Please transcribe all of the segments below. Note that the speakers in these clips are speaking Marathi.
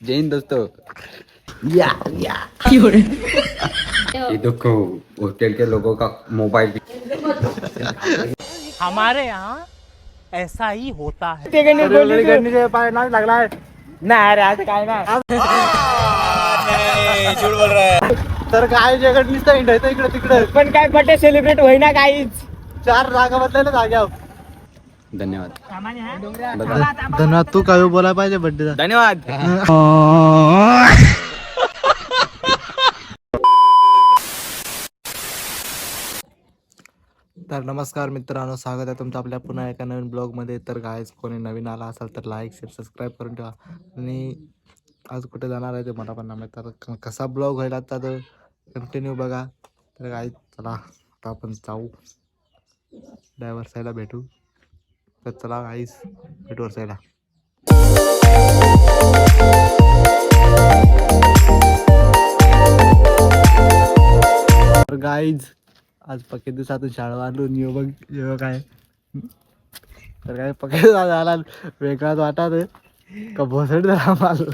जय हिंद दोस्तों। या या। ये देखो होटल के लोगों का मोबाइल हमारे यहाँ ऐसा ही होता है। तर काय जगत नुसतं हिंडायचं इकडे तिकडे. पण काय बर्थडे सेलिब्रेट होईना काहीच. चार जागा बदलायला जाग्यावर धन्यवाद. धन्यवाद. तू काय बोलायला पाहिजे बर्थडे धन्यवाद. तर नमस्कार मित्रांनो स्वागत आहे तुमचं आपल्या पुन्हा एका नवीन ब्लॉगमध्ये. तर गायच कोणी नवीन आला असाल तर लाईक शेअर सबस्क्राईब करून ठेवा. आणि आज कुठे जाणार आहे ते मला पण नाही माहीत. तर कसा ब्लॉग होईल आता तर कंटिन्यू बघा. तर गाय चला आता आपण जाऊ. ड्रायव्हर साईडला भेटू. तर चला गाईस भेटू साईडला तर गाईज आज पक्के दिवसातून शाळा आणून येऊ बघ येऊ काय. तर काय पक्के झाला वेगळाच वाटत का भोसड झाला माल.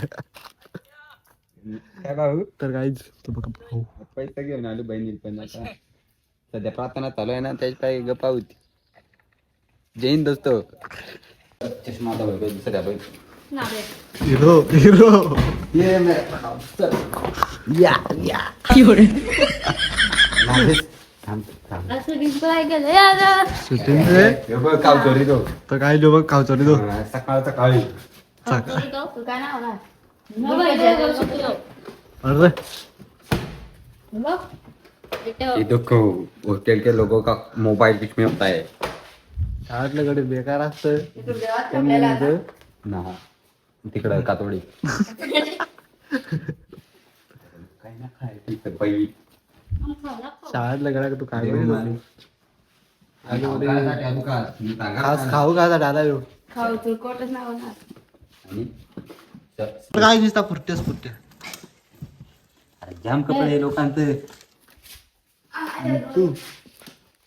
भाऊ? तर गाईज तू बघ पैसा घेऊन आलो बहिणी पण आता. सध्या प्रार्थना चालू आहे ना त्याची काही गप्पा होती. जय हिंद दोस्तों. चष्मा आता बघ दुसऱ्या बघ हिरो हिरो. ये मेरा चल. या या. शूटिंग रे हे तो. तर काय बघ तो. हा, अरे. ये देखो होटल के लोगों का मोबाइल बीच में होता है शाळेतलं कडे बेकार असतं. ना तिकडं कातोडी. काय ना काय तिथं बाई तू काय खास ना. खाऊ का डाला येऊ काय दिसता? फुटतेस फुटते अरे जाम कपडे लोकांचं. आणि तू.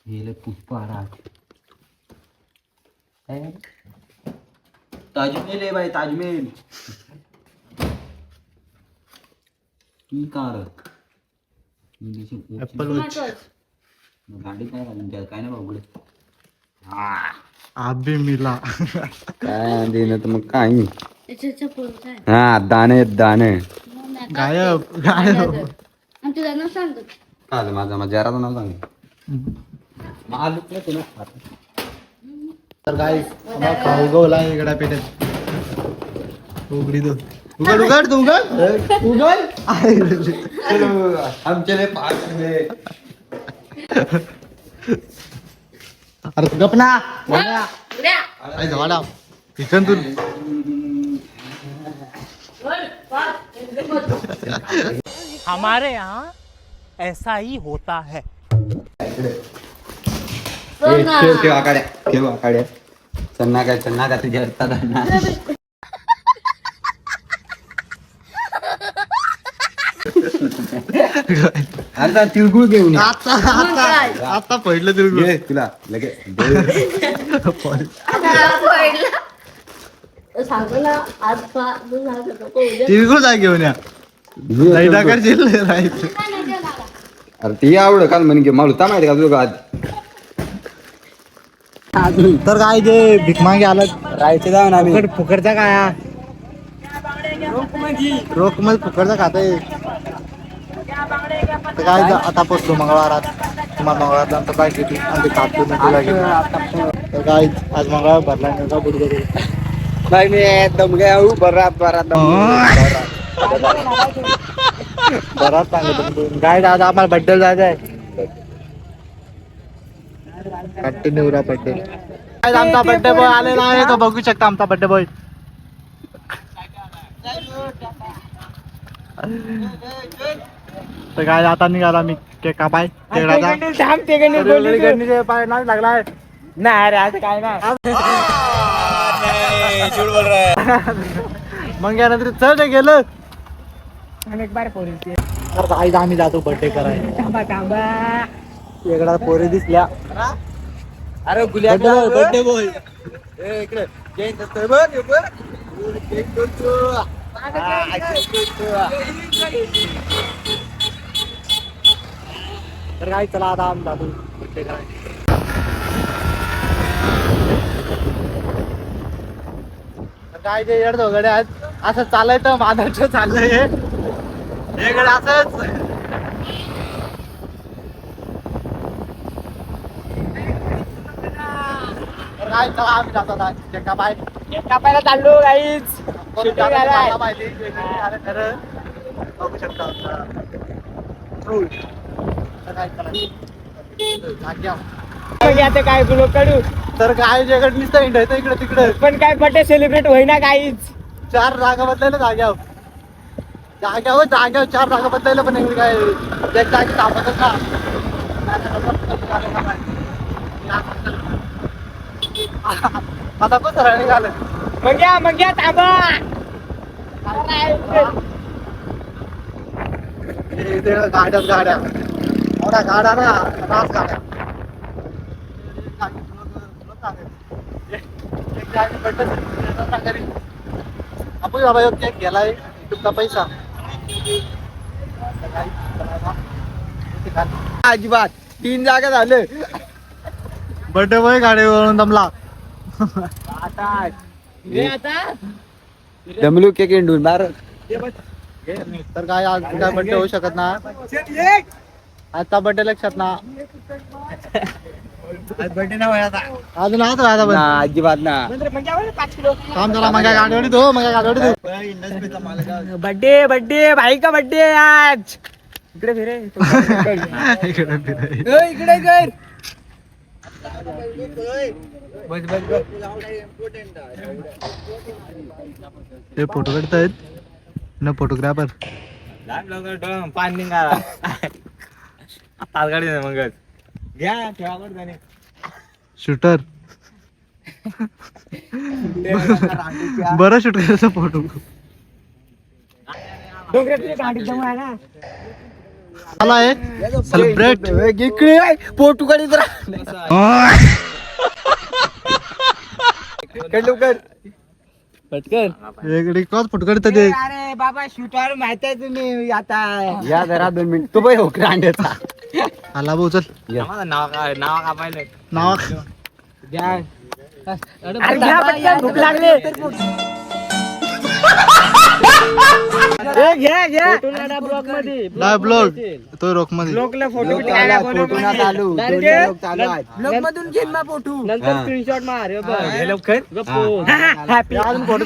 हे लय पुष्पा राज काय? ताजमहल आहे बाई ताजमहल. की कार ऍपल वॉच गाडी काय घालून त्यात काय नाही बाबुडे आबे मिला. काय देणं तर मग काय? हा दाणे दाणे. गायब गायब. माझा माझ्या जरा नाव सांग. मालूक नाही तुला. तर काय खाऊ गवला इकडा पेटत उघडी तो उघड उघड तू उघड उघड आमचे पाच अरे तू गप ना आई तू। हमारे यहाँ ऐसा ही होता है। ए, ठेव ठेव आकाड्या ठेव आकाड्या चन्ना काय चन्ना का तुझ्या हातात आता तिळगुळ घेऊन ये. आता आता आता पडलं तुला ये तुला लगे. सांगतो ना आज पा तू सांगतो नको उद्या. तिळगुळ जाय घेऊन या. अरे ती आवड काल म्हणे की मला होता माहिती का तुझं आज? तर काय जे भिकमागे आलं. राहायचं जाऊन आम्ही. फुकट फुकटचा काय? रोखमध्ये फुकटचा खाते तर काय जा- आता पोचलो मंगळवारात. तुम्हाला मंगळवारात आमचं काय किती आमचे कापू तुला तर काय आज मंगळवार भरला नाही का बुडगं नाही मी एकदम गया हूँ बरात बरात बराच सांगतो काय दादा आम्हाला बड्डे जायचं आहे. कंटिन्यू रा बड्डे आमचा बड्डे बॉय आलेला आहे तो बघू शकता आमचा बड्डे बॉय तर काय आता निघाला मी केक कापाय पाय नाही लागलाय. नाही रे असं काय नाही. मग यानंतर चल रे गेलं. तर आज आम्ही जातो बर्थडे करायला. वेगळा पोरी दिसल्या. अरे बर्थडे बॉय इकडे. तर काय चला आता आम दादू कुठे काय? तर काय जे येड दोघडे आहेत. असं चालायचं मानाचं चाललंय. हे. हे गड असंच. काय चला आम्ही जातो आता. चेका बाय कापायला चाललो काहीच कोणी जातं. मला माहिती? खरं? बघू शकता True. तर काय चला. जाग्या. आता काय गुलो कडू तर काय जगड नुसतं हिंडायचं इकडे तिकडे. पण काय बर्थडे सेलिब्रेट होईना काहीच चार जागा बदलायला जाग्यावर. जाग्यावर जाग्यावर चार जागा बदलायला पण इकडे काय एक जागी थांबतच ना आता पण सरळ निघालं मग या मग या थांबा इथे गाड्या एवढ्या गाड्या ना रास गाड्या एक आपण बाबा ह्यो केक गेलाय तुमचा पैसा अजिबात तीन जागा झाले. बटवय गाडीवरून दमला. दमलू केक इंडून बार तर काय आज काय बर्थडे होऊ शकत ना? आजचा बर्थडे लक्षात ना? अजून आज राहता पण? अजिबात ना. काम झाला मग गाडीवडी धो मग गाडीवडी धो. बर्थडे बर्थडे भाई का बर्थडे आज? इकडे फिरे. इकडे फिराय. इकडे कर. हे फोटो काढतायत? न फोटोग्राफर? पाणी निघाला तास गाडी नाही मग घ्या ठेवा शूटर. बरं शूट करायचा फोटो. आला आहे सेलिब्रेट इकडे पोर्तुगाली लवकर. पटकन. इकडे कॉस फोटो काढतात ते. अरे बाबा शूटर माहीत आहे तुम्ही आता. या जरा दोन मिनिट. तो बाई हो अंड्याचा. आला भाऊ चल. नाव का नाव का पाहिलं नाव. अरे घ्या पटकन भूक लागली. घ्या घ्या. ब्लॉकमध्ये ब्लॉग तो रोकमध्ये ब्लॉकला फोटो फोटो ना चालू. दोन लोक चालू आहेत. ब्लॉक मधून घेईन ना फोटो. नंतर स्क्रीनशॉट मार हे बघ. हॅपी अजून फोटो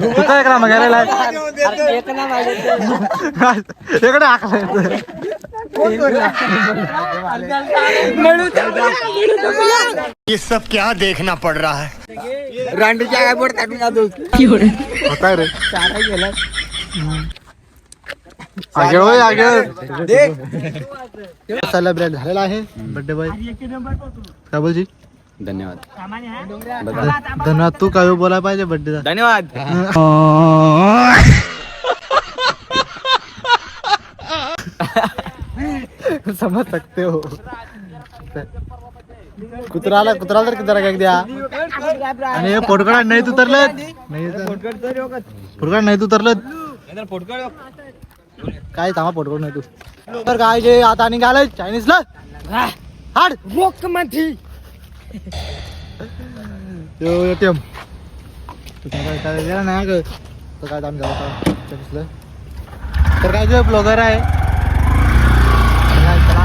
तू काय करा मग यायला इकडे आकला ये सब क्या देखना पड़ रहा है? रांडीच्या काय बोट काढून जातो होता रे। आगे होय आगे सेलिब्रेट झालेला आहे बर्थडे बॉय। काय बोलची धन्यवाद. धन्यवाद. तू काय बोलायला पाहिजे बर्थडे धन्यवाद. समज सकते हो. कुत्राला कुत्राला तर जरा काय द्या. आणि हे पोटकडा नाही तू तरलत नाही पोटकडा नाही तू तरलत काय थांबा पोटकड नाही तू तर काय जे आता निघालंय चायनीजला हाड. रोकमध्ये यो एटीएम तू काय काय गेला नाही ग तर काय आम्ही जाऊ आता तर काय जे ब्लॉगर आहे चला,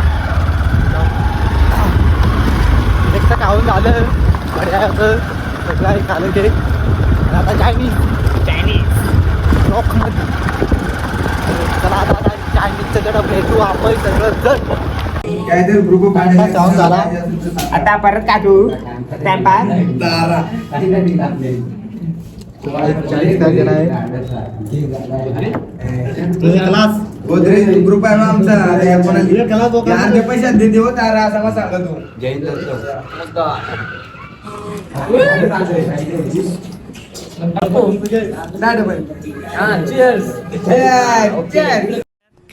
एक तर खाऊन झालं असं सगळं खालं ते आता चायनीज चायनीज रॉकमध्ये चला आता आता चायनीजचं जरा भेटू आपण सगळं जण खाऊन झाला? आता परत काटू टाइमपास गोदरेज ग्रुप आहे. ना आमचा. अर्ध्या पैशात देते हो तारा असा मग सांगा तू जैन दोस्त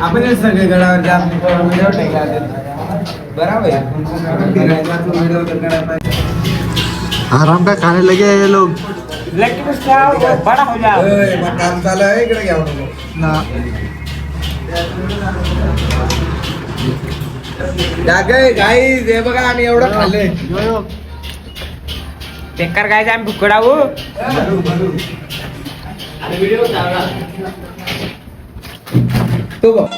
आपण सगळे गडावर जा. व्हिडिओ टाकला बराबर आराम का खाने लगे हैं ये लोग बडा हो जा मग काम चालू आहे इकडे घ्या नको ना. काय गाई हे बघा आम्ही एवढं यो बेकार काय आम्ही भुकडावू. तो बघ.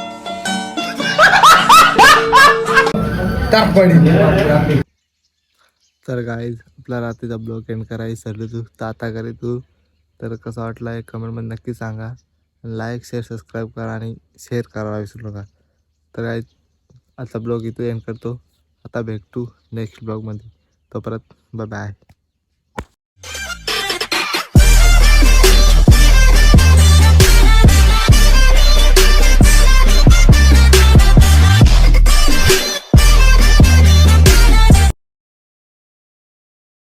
तर गाईज आपला रात्रीचा ब्लॉग एंड करायची सरली तू तर आता करे तू. तर कसं वाटलं एक कमेंटमध्ये नक्की सांगा. लाईक शेअर सबस्क्राईब करा आणि शेअर करायला विसरू नका. तर गाईज आता ब्लॉग इथं एंड करतो. आता भेटू नेक्स्ट ब्लॉगमध्ये तो परत बाय